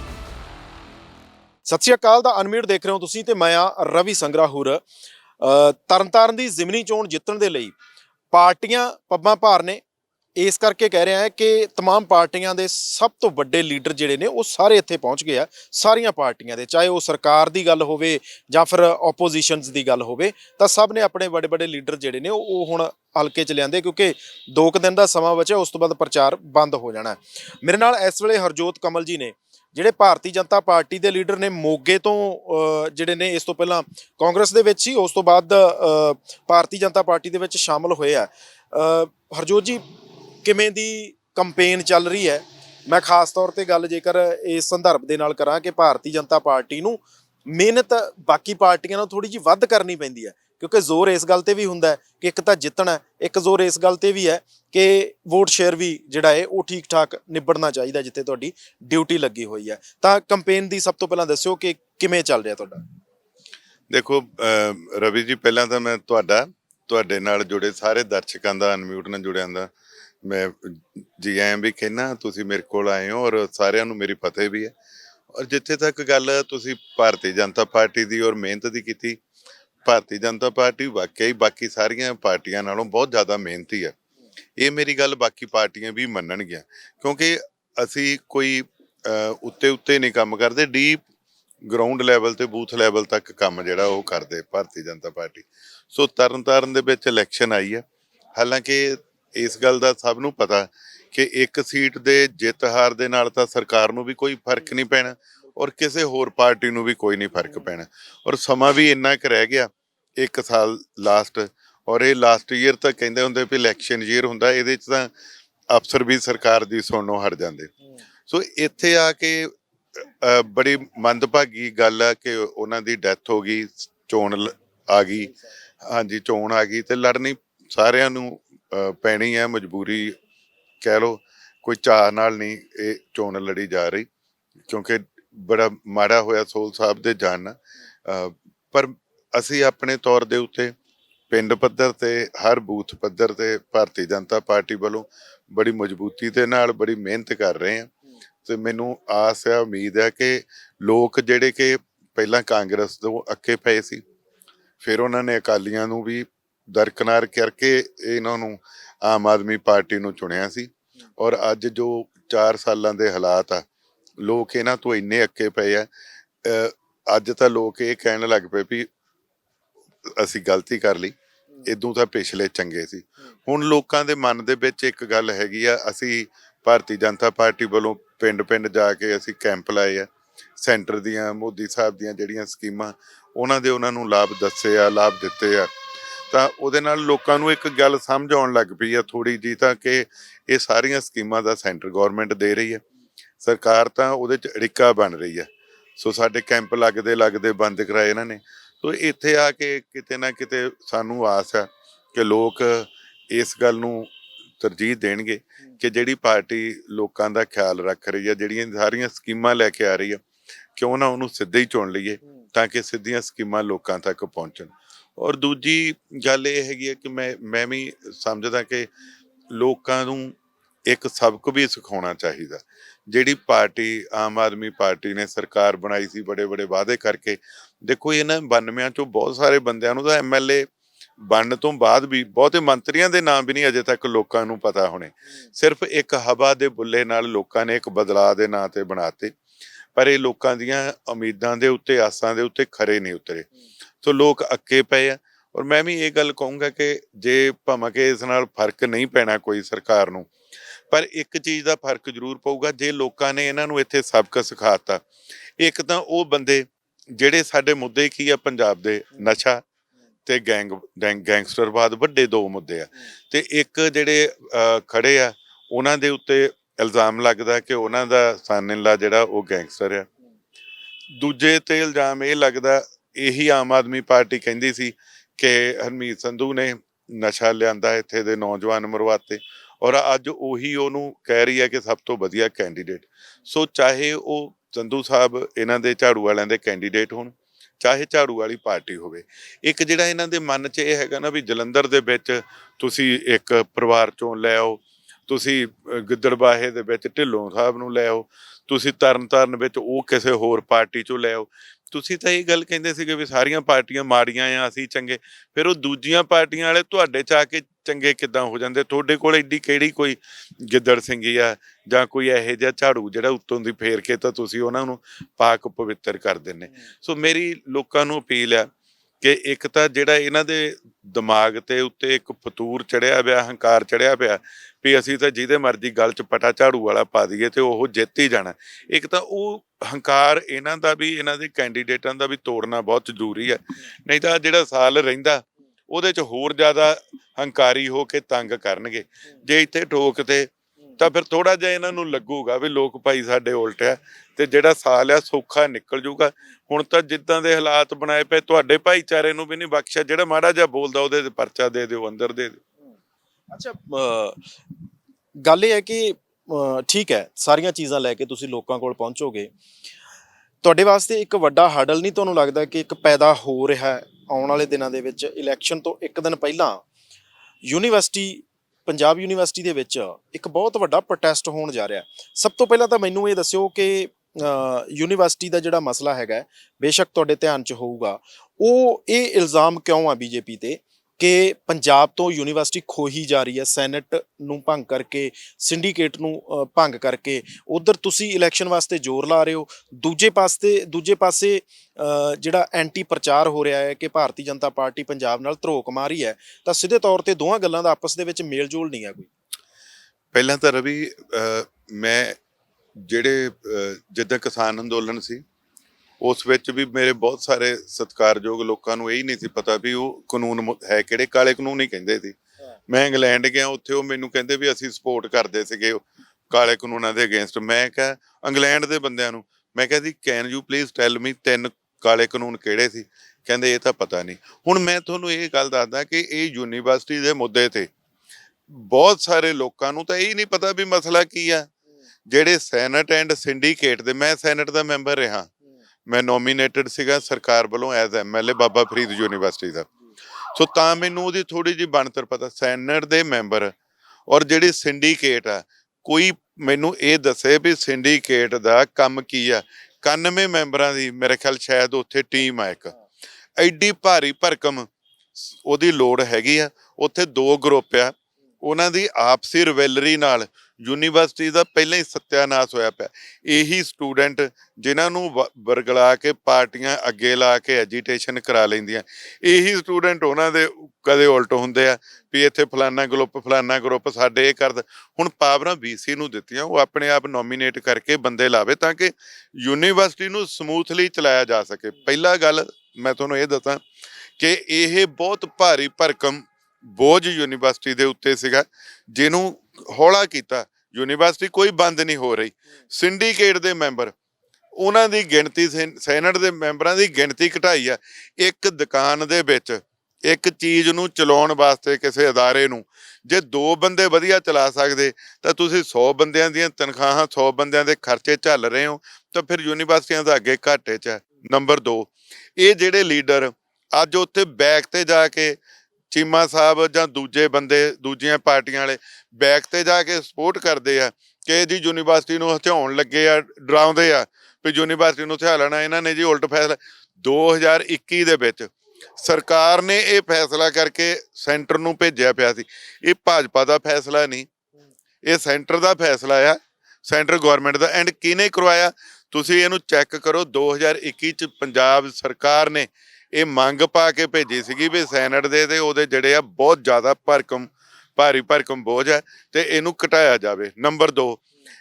Speaker 1: ਸਤਿ ਸ਼੍ਰੀ ਅਕਾਲ ਦਾ ਅਨਮਿਊਟ ਦੇਖ ਰਹੇ ਹੋ ਤੁਸੀਂ ਤੇ ਮੈਂ ਆ ਰਵੀ ਸੰਗਰਾਹੁਰ। ਤਰਨਤਾਰਨ ਦੀ ਜ਼ਿਮਨੀ ਚੋਣ ਜਿੱਤਣ ਦੇ ਲਈ ਪਾਰਟੀਆਂ ਪੱਬਾਂ ਭਾਰ ਨੇ ਇਸ ਕਰਕੇ ਕਹਿ ਰਿਹਾ ਹੈ ਕਿ तमाम ਪਾਰਟੀਆਂ ਦੇ ਸਭ ਤੋਂ ਵੱਡੇ ਲੀਡਰ ਜਿਹੜੇ ਨੇ ਉਹ ਸਾਰੇ ਇੱਥੇ ਪਹੁੰਚ ਗਏ ਆ ਸਾਰੀਆਂ ਪਾਰਟੀਆਂ ਦੇ ਚਾਹੇ ਉਹ ਸਰਕਾਰ ਦੀ ਗੱਲ ਹੋਵੇ ਜਾਂ ਫਿਰ ਆਪੋਜੀਸ਼ਨਸ ਦੀ ਗੱਲ ਹੋਵੇ ਤਾਂ ਸਭ ਨੇ ਆਪਣੇ ਵੱਡੇ ਵੱਡੇ ਲੀਡਰ ਜਿਹੜੇ ਨੇ ਉਹ ਉਹ ਹੁਣ ਹਲਕੇ ਚ ਲਿਆਂਦੇ ਕਿਉਂਕਿ ਦੋ ਕੁ ਦਿਨ ਦਾ ਸਮਾਂ ਬਚਿਆ ਉਸ ਤੋਂ ਬਾਅਦ ਪ੍ਰਚਾਰ ਬੰਦ ਹੋ ਜਾਣਾ ਹੈ। ਮੇਰੇ ਨਾਲ ਇਸ ਵੇਲੇ ਹਰਜੋਤ ਕਮਲ ਜੀ ਨੇ ਜਿਹੜੇ ਭਾਰਤੀ ਜਨਤਾ ਪਾਰਟੀ ਦੇ ਲੀਡਰ ਨੇ ਮੋਗੇ ਤੋਂ ਅ, ਜਿਹੜੇ ਨੇ ਇਸ ਤੋਂ ਪਹਿਲਾਂ ਕਾਂਗਰਸ ਦੇ ਵਿੱਚ ਹੀ ਉਸ ਤੋਂ ਬਾਅਦ ਅ, ਭਾਰਤੀ ਜਨਤਾ ਪਾਰਟੀ ਦੇ ਵਿੱਚ ਸ਼ਾਮਲ ਹੋਏ ਆ ਅ, ਹਰਜੋਤ ਜੀ ਕਿਵੇਂ ਦੀ ਕੰਪੇਨ ਚੱਲ ਰਹੀ ਹੈ? ਮੈਂ ਖਾਸ ਤੌਰ ਤੇ ਗੱਲ ਜੇਕਰ ਇਸ ਸੰਦਰਭ ਦੇ ਨਾਲ ਕਰਾਂ ਕਿ ਭਾਰਤੀ ਜਨਤਾ ਪਾਰਟੀ ਨੂੰ ਮਿਹਨਤ ਬਾਕੀ ਪਾਰਟੀਆਂ ਨਾਲੋਂ ਥੋੜੀ ਜਿਹੀ ਵੱਧ ਕਰਨੀ ਪੈਂਦੀ ਹੈ, ਕਿਉਂਕਿ ਜ਼ੋਰ ਇਸ ਗੱਲ ਤੇ ਵੀ ਹੁੰਦਾ ਕਿ ਇੱਕ ਤਾਂ ਜਿੱਤਣਾ ਇੱਕ ਜ਼ੋਰ ਇਸ ਗੱਲ ਤੇ ਵੀ ਹੈ ਕਿ ਵੋਟ ਸ਼ੇਅਰ ਵੀ ਜਿਹੜਾ ਹੈ ਉਹ ਠੀਕ ਠਾਕ ਨਿਬੜਨਾ ਚਾਹੀਦਾ ਜਿੱਥੇ ਤੁਹਾਡੀ ਡਿਊਟੀ ਲੱਗੀ ਹੋਈ ਹੈ। ਤਾਂ ਕੰਪੇਨ ਦੀ ਸਭ ਤੋਂ ਪਹਿਲਾਂ ਦੱਸਿਓ ਕਿ ਕਿਵੇਂ ਚੱਲ ਰਿਹਾ ਤੁਹਾਡਾ?
Speaker 2: ਦੇਖੋ ਰਵੀ ਜੀ, ਪਹਿਲਾਂ ਤਾਂ ਮੈਂ ਤੁਹਾਡਾ, ਤੁਹਾਡੇ ਨਾਲ ਜੁੜੇ ਸਾਰੇ ਦਰਸ਼ਕਾਂ ਦਾ ਅਨਮਿਊਟ ਨਾਲ ਜੁੜਿਆਂ ਦਾ ਮੈਂ ਜੀ ਐਂ ਵੀ ਕਹਿਣਾ ਤੁਸੀਂ ਮੇਰੇ ਕੋਲ ਆਏ ਹੋ ਔਰ ਸਾਰਿਆਂ ਨੂੰ ਮੇਰੀ ਫਤਿਹ ਵੀ ਹੈ। ਔਰ ਜਿੱਥੇ ਤੱਕ ਗੱਲ ਤੁਸੀਂ ਭਾਰਤੀ ਜਨਤਾ ਪਾਰਟੀ ਦੀ ਔਰ ਮਿਹਨਤ ਦੀ ਕੀਤੀ, ਭਾਰਤੀ ਜਨਤਾ ਪਾਰਟੀ ਵਾਕਿਆ ਹੀ ਬਾਕੀ ਸਾਰੀਆਂ ਪਾਰਟੀਆਂ ਨਾਲੋਂ ਬਹੁਤ ਜ਼ਿਆਦਾ ਮਿਹਨਤੀ ਹੈ ਇਹ ਮੇਰੀ ਗੱਲ ਬਾਕੀ ਪਾਰਟੀਆਂ ਵੀ ਮੰਨਣਗੀਆਂ, ਕਿਉਂਕਿ ਅਸੀਂ ਕੋਈ ਉੱਤੇ ਉੱਤੇ ਨਹੀਂ ਕੰਮ ਕਰਦੇ, ਡੀਪ ਗਰਾਊਂਡ ਲੈਵਲ ਤੇ ਬੂਥ ਲੈਵਲ ਤੱਕ ਕੰਮ ਜਿਹੜਾ ਉਹ ਕਰਦੇ ਭਾਰਤੀ ਜਨਤਾ ਪਾਰਟੀ। ਸੋ ਤਰਨਤਾਰਨ ਦੇ ਵਿੱਚ ਇਲੈਕਸ਼ਨ ਆਈ ਹੈ ਹਾਲਾਂਕਿ ਇਸ ਗੱਲ ਦਾ ਸਭ ਨੂੰ ਪਤਾ ਕਿ ਇੱਕ ਸੀਟ ਦੇ ਜਿੱਤ ਹਾਰ ਦੇ ਨਾਲ ਤਾਂ ਸਰਕਾਰ ਨੂੰ ਵੀ ਕੋਈ ਫ਼ਰਕ ਨਹੀਂ ਪੈਣਾ ਔਰ ਕਿਸੇ ਹੋਰ ਪਾਰਟੀ ਨੂੰ ਵੀ ਕੋਈ ਨਹੀਂ ਫ਼ਰਕ ਪੈਣਾ। ਔਰ ਸਮਾਂ ਵੀ ਇੰਨਾ ਕੁ ਰਹਿ ਗਿਆ, ਇੱਕ ਸਾਲ ਲਾਸਟ ਔਰ ਇਹ ਲਾਸਟ ਈਅਰ ਤਾਂ ਕਹਿੰਦੇ ਹੁੰਦੇ ਵੀ ਇਲੈਕਸ਼ਨ ਈਅਰ ਹੁੰਦਾ, ਇਹਦੇ ਚ ਤਾਂ ਅਫਸਰ ਵੀ ਸਰਕਾਰ ਦੀ ਸੁਣਨੋਂ ਹਟ ਜਾਂਦੇ। ਸੋ ਇੱਥੇ ਆ ਕੇ ਬੜੀ ਮੰਦਭਾਗੀ ਗੱਲ ਆ ਕਿ ਉਹਨਾਂ ਦੀ ਡੈਥ ਹੋ ਗਈ, ਚੋਣ ਲ- ਆ ਗਈ, ਹਾਂਜੀ, ਚੋਣ ਆ ਗਈ ਤੇ ਲੜਨੀ ਸਾਰਿਆਂ ਨੂੰ ਪੈਣੀ ਹੈ, ਮਜਬੂਰੀ ਕਹਿ ਲੋ ਕੋਈ ਚਾਹ ਨਾਲ ਨਹੀਂ ਇਹ ਚੋਣ ਲੜੀ ਜਾ ਰਹੀ, ਕਿਉਂਕਿ ਬੜਾ ਮਾੜਾ ਹੋਇਆ ਸੋਲ ਸਾਹਿਬ ਦੇ ਜਾਣ ਪਰ ਅਸੀਂ ਆਪਣੇ ਤੌਰ ਦੇ ਉੱਤੇ ਪਿੰਡ ਪੱਧਰ ਤੇ, ਹਰ ਬੂਥ ਪੱਧਰ ਤੇ ਭਾਰਤੀ ਜਨਤਾ ਪਾਰਟੀ ਵੱਲੋਂ ਬੜੀ ਮਜ਼ਬੂਤੀ ਦੇ ਨਾਲ, ਬੜੀ ਮਿਹਨਤ ਕਰ ਰਹੇ ਹਾਂ ਤੇ ਮੈਨੂੰ ਆਸ ਹੈ, ਉਮੀਦ ਹੈ ਕਿ ਲੋਕ ਜਿਹੜੇ ਕਿ ਪਹਿਲਾਂ ਕਾਂਗਰਸ ਤੋਂ ਅੱਕੇ ਪਏ ਸੀ, ਫਿਰ ਉਹਨਾਂ ਨੇ ਅਕਾਲੀਆਂ ਨੂੰ ਵੀ ਦਰਕਨਾਰ ਕਰਕੇ ਇਹਨਾਂ ਨੂੰ ਆਮ ਆਦਮੀ ਪਾਰਟੀ ਨੂੰ ਚੁਣਿਆ ਸੀ। ਔਰ ਅੱਜ ਜੋ 4 ਸਾਲਾਂ ਦੇ ਹਾਲਾਤ ਆ, ਲੋਕ ਇਹਨਾਂ ਤੋਂ ਇੰਨੇ ਅੱਕੇ ਪਏ ਆ ਅੱਜ ਤਾਂ ਲੋਕ ਇਹ ਕਹਿਣ ਲੱਗ ਪਏ ਵੀ ਅਸੀਂ ਗਲਤੀ ਕਰ ਲਈ ਇਦੋਂ ਤਾਂ ਪਿਛਲੇ ਚੰਗੇ ਸੀ। ਹੁਣ ਲੋਕਾਂ ਦੇ ਮਨ ਦੇ ਵਿੱਚ ਇੱਕ ਗੱਲ ਹੈਗੀ ਆ, ਅਸੀਂ ਭਾਰਤੀ ਜਨਤਾ ਪਾਰਟੀ ਵੱਲੋਂ ਪਿੰਡ-ਪਿੰਡ ਜਾ ਕੇ ਅਸੀਂ ਕੈਂਪ ਲਾਏ ਆ, ਸੈਂਟਰ ਦੀਆਂ, ਮੋਦੀ ਸਾਹਿਬ ਦੀਆਂ ਜਿਹੜੀਆਂ ਸਕੀਮਾਂ, ਉਹਨਾਂ ਦੇ ਉਹਨਾਂ ਨੂੰ ਲਾਭ ਦੱਸੇ ਆ, ਲਾਭ ਦਿੱਤੇ ਆ। ਤਾਂ ਉਹਦੇ ਨਾਲ ਲੋਕਾਂ ਨੂੰ ਇੱਕ ਗੱਲ ਸਮਝ ਆਉਣ ਲੱਗ ਪਈ ਆ ਥੋੜੀ ਜੀ ਤਾਂ ਕਿ ਇਹ ਸਾਰੀਆਂ ਸਕੀਮਾਂ ਦਾ ਸੈਂਟਰ ਗਵਰਨਮੈਂਟ ਦੇ ਰਹੀ ਹੈ ਸਰਕਾਰ ਤਾਂ ਉਹਦੇ ਚ ਅੜਿੱਕਾ ਬਣ ਰਹੀ ਹੈ ਸੋ ਸਾਡੇ ਕੈਂਪ ਲੱਗਦੇ ਲੱਗਦੇ ਬੰਦ ਕਰਾਏ ਇਹਨਾਂ ਨੇ। ਸੋ ਇੱਥੇ ਆ ਕੇ ਕਿਤੇ ਨਾ ਕਿਤੇ ਸਾਨੂੰ ਆਸ ਹੈ ਕਿ ਲੋਕ ਇਸ ਗੱਲ ਨੂੰ ਤਰਜੀਹ ਦੇਣਗੇ ਕਿ ਜਿਹੜੀ ਪਾਰਟੀ ਲੋਕਾਂ ਦਾ ਖਿਆਲ ਰੱਖ ਰਹੀ ਹੈ ਜਿਹੜੀਆਂ ਸਾਰੀਆਂ ਸਕੀਮਾਂ ਲੈ ਕੇ ਆ ਰਹੀ ਹੈ ਕਿਉਂ ਨਾ ਉਹਨੂੰ ਸਿੱਧੇ ਹੀ ਚੁਣ ਲਈਏ ਤਾਂ ਕਿ ਸਿੱਧੀਆਂ ਸਕੀਮਾਂ ਲੋਕਾਂ ਤੱਕ ਪਹੁੰਚਣ। ਔਰ ਦੂਜੀ ਗੱਲ ਇਹ ਹੈਗੀ ਹੈ ਕਿ ਮੈਂ ਮੈਂ ਵੀ ਸਮਝਦਾ ਕਿ ਲੋਕਾਂ ਨੂੰ ਇੱਕ ਸਬਕ ਵੀ ਸਿਖਾਉਣਾ ਚਾਹੀਦਾ। ਜਿਹੜੀ ਪਾਰਟੀ, ਆਮ ਆਦਮੀ ਪਾਰਟੀ ਨੇ ਸਰਕਾਰ ਬਣਾਈ ਸੀ ਬੜੇ ਬੜੇ ਵਾਅਦੇ ਕਰਕੇ, ਦੇਖੋ ਇਹਨਾਂ 92 ਚੋਂ ਬਹੁਤ ਸਾਰੇ ਬੰਦਿਆਂ ਨੂੰ ਤਾਂ ਐਮਐਲਏ ਬਣਨ ਤੋਂ ਬਾਅਦ ਵੀ ਬਹੁਤੇ ਮੰਤਰੀਆਂ ਦੇ ਨਾਮ ਵੀ ਨਹੀਂ ਅਜੇ ਤੱਕ ਲੋਕਾਂ ਨੂੰ ਪਤਾ ਹੋਣੇ। ਸਿਰਫ ਇੱਕ ਹਵਾ ਦੇ ਬੁੱਲੇ ਨਾਲ ਲੋਕਾਂ ਨੇ ਇੱਕ ਬਦਲਾਅ ਦੇ ਨਾਂ ਤੇ ਬਣਾਤੇ, ਪਰ ਇਹ ਲੋਕਾਂ ਦੀਆਂ ਉਮੀਦਾਂ ਦੇ ਉੱਤੇ, ਆਸਾਂ ਦੇ ਉੱਤੇ ਖਰੇ ਨਹੀਂ ਉਤਰੇ। ਸੋ ਲੋਕ ਅੱਕੇ ਪਏ ਆ। ਔਰ ਮੈਂ ਵੀ ਇਹ ਗੱਲ ਕਹੂੰਗਾ ਕਿ ਜੇ ਭਾਵੇਂ ਕਿ ਇਸ ਨਾਲ ਫ਼ਰਕ ਨਹੀਂ ਪੈਣਾ ਕੋਈ ਸਰਕਾਰ ਨੂੰ, ਪਰ ਇੱਕ ਚੀਜ਼ ਦਾ ਫ਼ਰਕ ਜ਼ਰੂਰ ਪਊਗਾ, ਜੇ ਲੋਕਾਂ ਨੇ ਇਹਨਾਂ ਨੂੰ ਇੱਥੇ ਸਬਕ ਸਿਖਾਤਾ, ਇੱਕ ਤਾਂ ਉਹ ਬੰਦੇ ਜਿਹੜੇ ਸਾਡੇ ਮੁੱਦੇ ਕੀ ਆ ਪੰਜਾਬ ਦੇ ਨਸ਼ਾ ਤੇ ਗੈਂਗ ਗੈਂਗਸਟਰਵਾਦ ਵੱਡੇ ਦੋ ਮੁੱਦੇ ਆ। ਤੇ ਇੱਕ ਜਿਹੜੇ ਖੜੇ ਆ, ਉਹਨਾਂ ਦੇ ਉੱਤੇ ਇਲਜ਼ਾਮ ਲੱਗਦਾ ਕਿ ਉਹਨਾਂ ਦਾ ਸਨ-ਇਨ-ਲਾ ਜਿਹੜਾ ਉਹ ਗੈਂਗਸਟਰ ਆ। ਦੂਜੇ ਤੇ ਇਲਜ਼ਾਮ ਇਹ ਲੱਗਦਾ ਇਹੀ ਆਮ ਆਦਮੀ ਪਾਰਟੀ ਕਹਿੰਦੀ ਸੀ ਕਿ ਹਰਮੀਤ ਸੰਧੂ ਨੇ ਨਸ਼ਾ ਲਿਆਂਦਾ ਇੱਥੇ ਦੇ ਨੌਜਵਾਨ ਮਰਵਾਤੇ ਔਰ ਅੱਜ ਉਹੀ ਉਹਨੂੰ ਕਹਿ ਰਹੀ ਹੈ ਕਿ ਸਭ ਤੋਂ ਵਧੀਆ ਕੈਂਡੀਡੇਟ। ਸੋ ਚਾਹੇ ਉਹ ਸੰਧੂ ਸਾਹਿਬ ਇਹਨਾਂ ਦੇ ਝਾੜੂ ਵਾਲਿਆਂ ਦੇ ਕੈਂਡੀਡੇਟ ਹੋਣ, ਚਾਹੇ ਝਾੜੂ ਵਾਲੀ ਪਾਰਟੀ ਹੋਵੇ, ਇੱਕ ਜਿਹੜਾ ਇਹਨਾਂ ਦੇ ਮਨ 'ਚ ਇਹ ਹੈਗਾ ਨਾ ਵੀ ਜਲੰਧਰ ਦੇ ਵਿੱਚ ਤੁਸੀਂ ਇੱਕ ਪਰਿਵਾਰ ਚੋਂ ਲੈ ਆਓ, ਤੁਸੀਂ ਗਿੱਦੜਬਾਹੇ ਦੇ ਵਿੱਚ ਢਿੱਲੋਂ ਸਾਹਿਬ ਨੂੰ ਲੈ ਆਓ, ਤੁਸੀਂ ਤਰਨਤਾਰਨ ਵਿੱਚ ਉਹ ਕਿਸੇ ਹੋਰ ਪਾਰਟੀ ਚੋਂ ਲੈ ਆਓ ਤੁਸੀਂ ਤਾਂ ਇਹ ਗੱਲ ਕਹਿੰਦੇ ਸੀਗੇ ਵੀ ਸਾਰੀਆਂ ਪਾਰਟੀਆਂ ਮਾੜੀਆਂ ਆ ਅਸੀਂ ਚੰਗੇ। ਫਿਰ ਉਹ ਦੂਜੀਆਂ ਪਾਰਟੀਆਂ ਵਾਲੇ ਤੁਹਾਡੇ ਚ ਆ ਕੇ ਚੰਗੇ ਕਿੱਦਾਂ ਹੋ ਜਾਂਦੇ? ਤੁਹਾਡੇ ਕੋਲ ਐਡੀ ਕਿਹੜੀ ਕੋਈ ਗਿੱਦੜ ਸਿੰਘੀ ਆ ਜਾਂ ਕੋਈ ਇਹੋ ਜਿਹਾ ਝਾੜੂ ਜਿਹੜਾ ਉੱਤੋਂ ਦੀ ਫੇਰ ਕੇ ਤਾਂ ਤੁਸੀਂ ਉਹਨਾਂ ਨੂੰ ਪਾਕ ਪਵਿੱਤਰ ਕਰ ਦਿੰਦੇ ਸੋ ਮੇਰੀ ਲੋਕਾਂ ਨੂੰ ਅਪੀਲ ਆ ਕਿ ਇੱਕ ਤਾਂ ਜਿਹੜਾ ਇਹਨਾਂ ਦੇ ਦਿਮਾਗ ਤੇ ਉੱਤੇ ਇੱਕ ਫਤੂਰ ਚੜਿਆ ਪਿਆ, ਹੰਕਾਰ ਚੜਿਆ ਪਿਆ, ਵੀ ਅਸੀਂ ਤਾਂ ਜਿਹਦੇ ਮਰਜ਼ੀ ਗੱਲ 'ਚ ਪਟਾ ਝਾੜੂ ਵਾਲਾ ਪਾ ਦਈਏ ਤੇ ਉਹ ਜਿੱਤ ਹੀ ਜਾਣਾ। ਇੱਕ ਤਾਂ ਉਹ ਹੰਕਾਰ ਇਹਨਾਂ ਦਾ ਵੀ, ਇਹਨਾਂ ਦੇ ਕੈਂਡੀਡੇਟਾਂ ਦਾ ਵੀ ਤੋੜਨਾ ਬਹੁਤ ਜ਼ਰੂਰੀ ਹੈ। ਨਹੀਂ ਤਾਂ ਜਿਹੜਾ ਸਾਲ ਰਹਿੰਦਾ, ਉਹਦੇ 'ਚ ਹੋਰ ਜ਼ਿਆਦਾ ਹੰਕਾਰੀ ਹੋ ਕੇ ਤੰਗ ਕਰਨਗੇ। ਜੇ ਇੱਥੇ ਠੋਕ 'ਤੇ ਤਾਂ ਫਿਰ ਥੋੜਾ ਜਿਹਾ ਇਹਨਾਂ ਨੂੰ ਲੱਗੂਗਾ ਵੀ ਲੋਕ ਭਾਈ ਸਾਡੇ ਉਲਟ ਆ ਤੇ ਜਿਹੜਾ ਸਾਲ ਆ ਸੌਖਾ ਨਿਕਲ ਜੂਗਾ ਹੁਣ ਤਾਂ ਜਿੱਦਾਂ ਦੇ ਹਾਲਾਤ ਬਣਾਏ ਪਏ, ਤੁਹਾਡੇ ਭਾਈਚਾਰੇ ਨੂੰ ਵੀ ਨਹੀਂ ਬਖਸ਼ਿਆ, ਜਿਹੜਾ ਮਾੜਾ ਜਿਹਾ ਬੋਲਦਾ ਉਹਦੇ ਤੇ ਪਰਚਾ ਦੇ ਦਿਓ, ਅੰਦਰ ਦੇ ਦਿਓ।
Speaker 1: ਅੱਛਾ ਗੱਲ ਇਹ ਹੈ ਕਿ ਠੀਕ ਹੈ, ਸਾਰੀਆਂ ਚੀਜ਼ਾਂ ਲੈ ਕੇ ਤੁਸੀਂ ਲੋਕਾਂ ਕੋਲ ਪਹੁੰਚੋਗੇ। ਤੁਹਾਡੇ ਵਾਸਤੇ ਇੱਕ ਵੱਡਾ ਹਰਡਲ ਨਹੀਂ ਤੁਹਾਨੂੰ ਲੱਗਦਾ ਕਿ ਇੱਕ ਪੈਦਾ ਹੋ ਰਿਹਾ ਹੈ? ਆਉਣ ਵਾਲੇ ਦਿਨਾਂ ਦੇ ਵਿੱਚ, ਇਲੈਕਸ਼ਨ ਤੋਂ ਇੱਕ ਦਿਨ ਪਹਿਲਾਂ, ਯੂਨੀਵਰਸਿਟੀ ਪੰਜਾਬ ਯੂਨੀਵਰਸਿਟੀ ਦੇ ਵਿੱਚ ਇੱਕ ਬਹੁਤ ਵੱਡਾ ਪ੍ਰੋਟੈਸਟ ਹੋਣ ਜਾ ਰਿਹਾ ਸਭ ਤੋਂ ਪਹਿਲਾਂ ਤਾਂ ਮੈਨੂੰ ਇਹ ਦੱਸਿਓ ਕਿ ਯੂਨੀਵਰਸਿਟੀ ਦਾ ਜਿਹੜਾ ਮਸਲਾ ਹੈਗਾ ਬੇਸ਼ੱਕ ਤੁਹਾਡੇ ਧਿਆਨ 'ਚ ਹੋਊਗਾ। ਉਹ ਇਹ ਇਲਜ਼ਾਮ ਕਿਉਂ ਆ ਬੀਜੇਪੀ ਤੇ? ਕਿ ਪੰਜਾਬ ਤੋਂ ਯੂਨੀਵਰਸਿਟੀ ਖੋਹੀ ਜਾ ਰਹੀ ਹੈ, ਸੈਨੇਟ ਨੂੰ ਭੰਗ ਕਰਕੇ, ਸਿੰਡੀਕੇਟ ਨੂੰ ਭੰਗ ਕਰਕੇ। ਉਧਰ ਤੁਸੀਂ ਇਲੈਕਸ਼ਨ ਵਾਸਤੇ ਜ਼ੋਰ ਲਾ ਰਹੇ ਹੋ। ਦੂਜੇ ਪਾਸੇ ਦੂਜੇ ਪਾਸੇ ਜਿਹੜਾ ਐਂਟੀ ਪ੍ਰਚਾਰ ਹੋ ਰਿਹਾ ਹੈ ਕਿ ਭਾਰਤੀ ਜਨਤਾ ਪਾਰਟੀ ਪੰਜਾਬ ਨਾਲ ਧਰੋਕ ਮਾਰੀ ਹੈ, ਤਾਂ ਸਿੱਧੇ ਤੌਰ ਤੇ ਦੋਹਾਂ ਗੱਲਾਂ ਦਾ ਆਪਸ ਦੇ ਵਿੱਚ ਮੇਲ-ਜੋਲ ਨਹੀਂ ਹੈ ਕੋਈ।
Speaker 2: ਪਹਿਲਾਂ ਤਾਂ ਰਵੀ ਮੈਂ ਜਿਹੜੇ ਜਿੱਦਾਂ ਕਿਸਾਨ ਅੰਦੋਲਨ ਸੀ ਉਸ ਵਿੱਚ ਵੀ ਮੇਰੇ ਬਹੁਤ ਸਾਰੇ ਸਤਿਕਾਰਯੋਗ ਲੋਕਾਂ ਨੂੰ ਇਹ ਹੀ ਨਹੀਂ ਸੀ ਪਤਾ ਵੀ ਉਹ ਕਾਨੂੰਨ ਹੈ ਕਿਹੜੇ ਕਾਲੇ ਕਾਨੂੰਨ ਹੀ ਕਹਿੰਦੇ ਸੀ। ਮੈਂ ਇੰਗਲੈਂਡ ਗਿਆ ਉੱਥੇ ਉਹ ਮੈਨੂੰ ਕਹਿੰਦੇ ਵੀ ਅਸੀਂ ਸਪੋਰਟ ਕਰਦੇ ਸੀਗੇ ਉਹ ਕਾਲੇ ਕਾਨੂੰਨਾਂ ਦੇ ਅਗੇਂਸਟ ਮੈਂ ਕਿਹਾ ਇੰਗਲੈਂਡ ਦੇ ਬੰਦਿਆਂ ਨੂੰ ਮੈਂ ਕਿਹਾ ਜੀ can you please tell me ਤਿੰਨ ਕਾਲੇ ਕਾਨੂੰਨ ਕਿਹੜੇ ਸੀ? ਕਹਿੰਦੇ ਇਹ ਤਾਂ ਪਤਾ ਨਹੀਂ। ਹੁਣ ਮੈਂ ਤੁਹਾਨੂੰ ਇਹ ਗੱਲ ਦੱਸਦਾ ਕਿ ਇਹ ਯੂਨੀਵਰਸਿਟੀ ਦੇ ਮੁੱਦੇ ਤੇ ਬਹੁਤ ਸਾਰੇ ਲੋਕਾਂ ਨੂੰ ਤਾਂ ਇਹ ਹੀ ਨਹੀਂ ਪਤਾ ਵੀ ਮਸਲਾ ਕੀ ਆ। ਜਿਹੜੇ ਸੈਨੇਟ ਐਂਡ ਸਿੰਡੀਕੇਟ ਦੇ ਮੈਂ ਸੈਨੇਟ ਦਾ ਮੈਂਬਰ ਰਿਹਾ। ਮੈਂ ਨੋਮੀਨੇਟਡ ਸੀਗਾ ਸਰਕਾਰ ਵੱਲੋਂ as MLA Baba Farid university ਦਾ। ਸੋ ਤਾਂ ਮੈਨੂੰ ਉਹਦੀ ਥੋੜੀ ਜੀ ਬਣਤਰ ਪਤਾ, ਸੈਨੇਟ ਦੇ ਮੈਂਬਰ ਔਰ ਜਿਹੜੀ ਸਿੰਡੀਕੇਟ ਆ, ਕੋਈ ਮੈਨੂੰ ਇਹ ਦੱਸੇ ਵੀ ਸਿੰਡੀਕੇਟ ਦਾ ਕੰਮ ਕੀ ਆ। 91 ਮੈਂਬਰਾਂ ਦੀ ਮੇਰੇ ਖਿਆਲ ਸ਼ਾਇਦ ਉੱਥੇ ਟੀਮ ਆ ਇੱਕ। ਐਡੀ ਭਾਰੀ ਭਰਕਮ ਉਹਦੀ ਲੋੜ ਹੈਗੀ ਆ। ਉੱਥੇ ਦੋ ਗਰੁੱਪ ਆ। ਉਹਨਾਂ ਦੀ ਆਪਸੀ ਰਿਵੈਲਰੀ ਨਾਲ ਯੂਨੀਵਰਸਿਟੀ ਦਾ ਪਹਿਲਾਂ ਹੀ ਸਤਿਆਨਾਸ਼ ਹੋਇਆ ਪਿਆ। ਇਹੀ ਸਟੂਡੈਂਟ ਜਿਨ੍ਹਾਂ ਨੂੰ ਵ- ਵਰਗਲਾ ਕੇ ਪਾਰਟੀਆਂ ਅੱਗੇ ਲਾ ਕੇ ਐਜੀਟੇਸ਼ਨ ਕਰਾ ਲੈਂਦੀਆਂ। ਇਹੀ ਸਟੂਡੈਂਟ ਉਹਨਾਂ ਦੇ ਕਦੇ ਉਲਟ ਹੁੰਦੇ ਆ ਵੀ ਇੱਥੇ ਫਲਾਨਾ ਗਰੁੱਪ ਫਲਾਨਾ ਗਰੁੱਪ ਸਾਡੇ ਇਹ ਕਰਦਾ। ਹੁਣ ਪਾਵਰਾਂ ਵੀਸੀ ਨੂੰ ਦਿੱਤੀਆਂ, ਉਹ ਆਪਣੇ ਆਪ ਨੋਮੀਨੇਟ ਕਰਕੇ ਬੰਦੇ ਲਾਵੇ ਤਾਂ ਕਿ ਯੂਨੀਵਰਸਿਟੀ ਨੂੰ ਸਮੂਥਲੀ ਚਲਾਇਆ ਜਾ ਸਕੇ। ਪਹਿਲਾ ਗੱਲ ਮੈਂ ਤੁਹਾਨੂੰ ਇਹ ਦੱਸਾਂ ਕਿ ਇਹ ਬਹੁਤ ਭਾਰੀ ਭਰਕਮ ਬੋਝ ਯੂਨੀਵਰਸਿਟੀ ਦੇ ਉੱਤੇ ਸੀਗਾ, ਜਿਹਨੂੰ ਹੌਲਾ ਕੀਤਾ, ਯੂਨੀਵਰਸਿਟੀ ਕੋਈ ਬੰਦ ਨਹੀਂ ਹੋ ਰਹੀ। ਸਿੰਡੀਕੇਟ ਦੇ ਮੈਂਬਰ, ਉਹਨਾਂ ਦੀ ਗਿਣਤੀ ਸੈਨ- ਸੈਨੇਟ ਦੇ ਮੈਂਬਰਾਂ ਦੀ ਗਿਣਤੀ ਘਟਾਈ ਆ। ਇੱਕ ਦੁਕਾਨ ਦੇ ਵਿੱਚ ਇੱਕ ਚੀਜ਼ ਨੂੰ ਚਲਾਉਣ ਵਾਸਤੇ ਕਿਸੇ ਅਦਾਰੇ ਨੂੰ, ਜੇ ਦੋ ਬੰਦੇ ਵਧੀਆ ਚਲਾ ਸਕਦੇ, ਤਾਂ ਤੁਸੀਂ 100 ਬੰਦਿਆਂ ਦੀਆਂ ਤਨਖਾਹਾਂ 100 ਬੰਦਿਆਂ ਦੇ ਖਰਚੇ ਝੱਲ ਰਹੇ ਹੋ, ਤਾਂ ਫਿਰ ਯੂਨੀਵਰਸਿਟੀਆਂ ਦਾ ਅੱਗੇ ਘਾਟੇ 'ਚ ਹੈ ਨੰਬਰ 2 ਇਹ ਜਿਹੜੇ ਲੀਡਰ ਅੱਜ ਉੱਥੇ ਬੈਕ ਤੇ ਜਾ ਕੇ ਚੀਮਾ ਸਾਹਿਬ ਜਾਂ ਦੂਜੇ ਬੰਦੇ, ਦੂਜੀਆਂ ਪਾਰਟੀਆਂ ਵਾਲੇ ਬੈਕ ਤੇ ਜਾ ਕੇ ਸਪੋਰਟ ਕਰਦੇ ਆ ਕਿ ਜੀ ਯੂਨੀਵਰਸਿਟੀ ਨੂੰ ਹਥਿਆਉਣ ਲੱਗੇ ਆ, ਡਰਾਉਂਦੇ ਆ, ਵੀ ਯੂਨੀਵਰਸਿਟੀ ਨੂੰ ਹਥਿਆ ਲੈਣਾ, ਇਹਨਾਂ ਨੇ ਜੀ ਉਲਟ ਫੈਸਲਾ 2021 ਦੇ ਵਿੱਚ ਸਰਕਾਰ ਨੇ ਇਹ ਫੈਸਲਾ ਕਰਕੇ ਸੈਂਟਰ ਨੂੰ ਭੇਜਿਆ ਪਿਆ ਸੀ। ਇਹ ਭਾਜਪਾ ਦਾ ਫੈਸਲਾ ਨਹੀਂ, ਇਹ ਸੈਂਟਰ ਦਾ ਫੈਸਲਾ ਆ, ਸੈਂਟਰ ਗਵਰਨਮੈਂਟ ਦਾ। ਐਂਡ ਕਿਹਨੇ ਕਰਵਾਇਆ? ਤੁਸੀਂ ਇਹਨੂੰ ਚੈੱਕ ਕਰੋ 2021 ਚ ਪੰਜਾਬ ਸਰਕਾਰ ਨੇ ਇਹ ਮੰਗ ਪਾ ਕੇ ਭੇਜੀ ਸੀਗੀ ਵੀ ਸੈਨੇਟ ਦੇ ਤੇ ਉਹਦੇ ਜਿਹੜੇ ਆ ਬਹੁਤ ਜ਼ਿਆਦਾ ਭਰਕਮ, ਭਾਰੀ ਭਰਕਮ ਬੋਝ ਹੈ ਤੇ ਇਹਨੂੰ ਘਟਾਇਆ ਜਾਵੇ। ਨੰਬਰ 2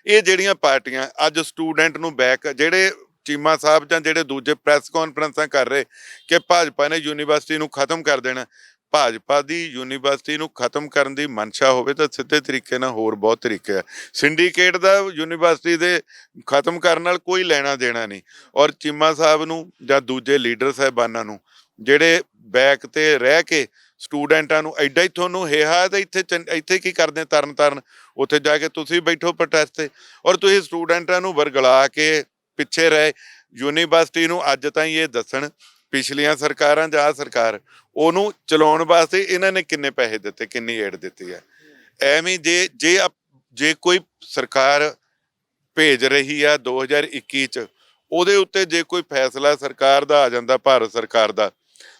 Speaker 2: ਇਹ ਜਿਹੜੀਆਂ ਪਾਰਟੀਆਂ ਅੱਜ ਸਟੂਡੈਂਟ ਨੂੰ ਬੈਕ ਜਿਹੜੇ ਚੀਮਾ ਸਾਹਿਬ ਜਾਂ ਜਿਹੜੇ ਦੂਜੇ ਪ੍ਰੈਸ ਕਾਨਫਰੰਸਾਂ ਕਰ ਰਹੇ ਕਿ ਭਾਜਪਾ ਨੇ ਯੂਨੀਵਰਸਿਟੀ ਨੂੰ ਖਤਮ ਕਰ ਦੇਣਾ ਭਾਜਪਾ ਦੀ ਯੂਨੀਵਰਸਿਟੀ ਨੂੰ ਖਤਮ ਕਰਨ ਦੀ ਮਨਸ਼ਾ ਹੋਵੇ ਤਾਂ ਸਿੱਧੇ ਤਰੀਕੇ ਨਾਲ ਹੋਰ ਬਹੁਤ ਤਰੀਕੇ ਆ। ਸਿੰਡੀਕੇਟ ਦਾ ਯੂਨੀਵਰਸਿਟੀ ਦੇ ਖਤਮ ਕਰਨ ਨਾਲ ਕੋਈ ਲੈਣਾ ਦੇਣਾ ਨਹੀਂ। ਔਰ ਚੀਮਾ ਸਾਹਿਬ ਨੂੰ ਜਾਂ ਦੂਜੇ ਲੀਡਰ ਸਾਹਿਬਾਨਾਂ ਨੂੰ, ਜਿਹੜੇ ਬੈਕ ਤੇ ਰਹਿ ਕੇ ਸਟੂਡੈਂਟਾਂ ਨੂੰ ਐਡਾ ਹੀ ਤੁਹਾਨੂੰ ਹੇਹਾ ਤੇ ਇੱਥੇ ਚੰ- ਇੱਥੇ ਕੀ ਕਰਦੇ ਤਰਨ ਤਰਨ ਉੱਥੇ ਜਾ ਕੇ ਤੁਸੀਂ ਬੈਠੋ ਪ੍ਰੋਟੈਸਟ ਤੇ। ਔਰ ਤੁਸੀਂ ਸਟੂਡੈਂਟਾਂ ਨੂੰ ਵਰਗਲਾ ਕੇ ਪਿੱਛੇ ਰਹੇ। ਯੂਨੀਵਰਸਿਟੀ ਨੂੰ ਅੱਜ ਤਾਈਂ ਇਹ ਦੱਸਣ ਪਿਛਲੀਆਂ ਸਰਕਾਰਾਂ ਜਾਂ ਆਹ ਸਰਕਾਰ, ਉਹਨੂੰ ਚਲਾਉਣ ਵਾਸਤੇ ਇਹਨਾਂ ਨੇ ਕਿੰਨੇ ਪੈਸੇ ਦਿੱਤੇ, ਕਿੰਨੀ ਏਡ ਦਿੱਤੀ ਹੈ? ਐਵੇਂ ਜੇ ਜੇ ਆਪ- ਜੇ ਕੋਈ ਸਰਕਾਰ ਭੇਜ ਰਹੀ ਆ 2021 ਚ, ਉਹਦੇ ਉੱਤੇ ਜੇ ਕੋਈ ਫੈਸਲਾ ਸਰਕਾਰ ਦਾ ਆ ਜਾਂਦਾ, ਭਾਰਤ ਸਰਕਾਰ ਦਾ,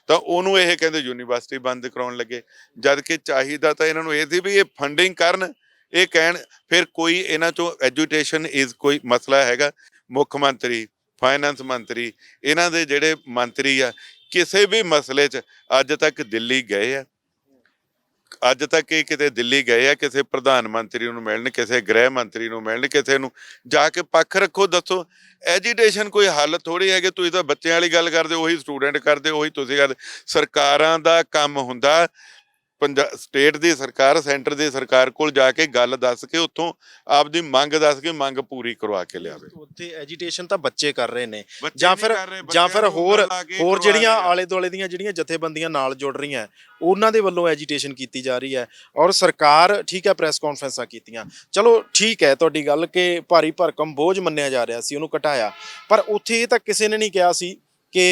Speaker 2: ਤਾਂ ਉਹਨੂੰ ਇਹ ਕਹਿੰਦੇ ਯੂਨੀਵਰਸਿਟੀ ਬੰਦ ਕਰਾਉਣ ਲੱਗੇ। ਜਦ ਕਿ ਚਾਹੀਦਾ ਤਾਂ ਇਹਨਾਂ ਨੂੰ ਇਹ ਸੀ ਵੀ ਇਹ ਫੰਡਿੰਗ ਕਰਨ, ਇਹ ਕਹਿਣ, ਫਿਰ ਕੋਈ ਇਹਨਾਂ ਚੋਂ ਐਜੂਕੇਸ਼ਨ ਇਜ਼ ਕੋਈ ਮਸਲਾ ਹੈਗਾ। ਮੁੱਖ ਮੰਤਰੀ ਫਾਈਨੈਂਸ ਮੰਤਰੀ, ਇਹਨਾਂ ਦੇ ਜਿਹੜੇ ਮੰਤਰੀ ਆ, ਕਿਸੇ ਵੀ ਮਸਲੇ 'ਚ ਅੱਜ ਤੱਕ ਦਿੱਲੀ ਗਏ ਆ। ਅੱਜ ਤੱਕ ਇਹ ਕਿਤੇ ਦਿੱਲੀ ਗਏ ਆ, ਕਿਸੇ ਪ੍ਰਧਾਨ ਮੰਤਰੀ ਨੂੰ ਮਿਲਣ, ਕਿਸੇ ਗ੍ਰਹਿ ਮੰਤਰੀ ਨੂੰ ਮਿਲਣ, ਕਿਸੇ ਨੂੰ ਜਾ ਕੇ ਪੱਖ ਰੱਖੋ, ਦੱਸੋ। ਐਜੀਟੇਸ਼ਨ ਕੋਈ ਹੱਲ ਥੋੜੀ ਹੈਗੇ, ਤੁਸੀਂ ਤਾਂ ਬੱਚਿਆਂ ਵਾਲੀ ਗੱਲ ਕਰਦੇ, ਉਹੀ ਸਟੂਡੈਂਟ ਕਰਦੇ, ਉਹੀ ਤੁਸੀਂ ਕਰਦੇ ਸਰਕਾਰਾਂ ਦਾ ਕੰਮ ਹੁੰਦਾ ਪੰਜਾਬ ਸਟੇਟ ਦੀ ਸਰਕਾਰ ਸੈਂਟਰ ਦੀ ਸਰਕਾਰ ਕੋਲ ਜਾ ਕੇ ਗੱਲ ਦੱਸ ਕੇ ਉੱਥੋਂ ਆਪਦੀ ਮੰਗ ਦੱਸ ਕੇ ਮੰਗ ਪੂਰੀ ਕਰਵਾ ਕੇ ਲਿਆਵੇ।
Speaker 1: ਉੱਥੇ ਐਜੀਟੇਸ਼ਨ ਤਾਂ ਬੱਚੇ ਕਰ ਰਹੇ ਨੇ। ਜਾਂ ਫਿਰ ਜਾਂ ਫਿਰ ਹੋਰ ਹੋਰ ਜਿਹੜੀਆਂ। ਆਲੇ ਦੁਆਲੇ ਦੀਆਂ ਜਿਹੜੀਆਂ ਜਥੇਬੰਦੀਆਂ ਨਾਲ ਜੁੜ ਰਹੀਆਂ ਉਹਨਾਂ ਦੇ ਵੱਲੋਂ ਐਜੀਟੇਸ਼ਨ ਕੀਤੀ ਜਾ ਰਹੀ ਹੈ ਔਰ ਸਰਕਾਰ ਠੀਕ ਹੈ ਪ੍ਰੈਸ ਕਾਨਫਰੰਸਾਂ ਕੀਤੀਆਂ। ਚਲੋ ਠੀਕ ਹੈ ਤੁਹਾਡੀ ਗੱਲ ਕਿ ਭਾਰੀ ਭਰਕਮ ਬੋਝ ਮੰਨਿਆ ਜਾ ਰਿਹਾ ਸੀ ਉਹਨੂੰ ਘਟਾਇਆ। ਪਰ ਉੱਥੇ ਇਹ ਤਾਂ ਕਿਸੇ ਨੇ ਨਹੀਂ ਕਿਹਾ ਸੀ ਕਿ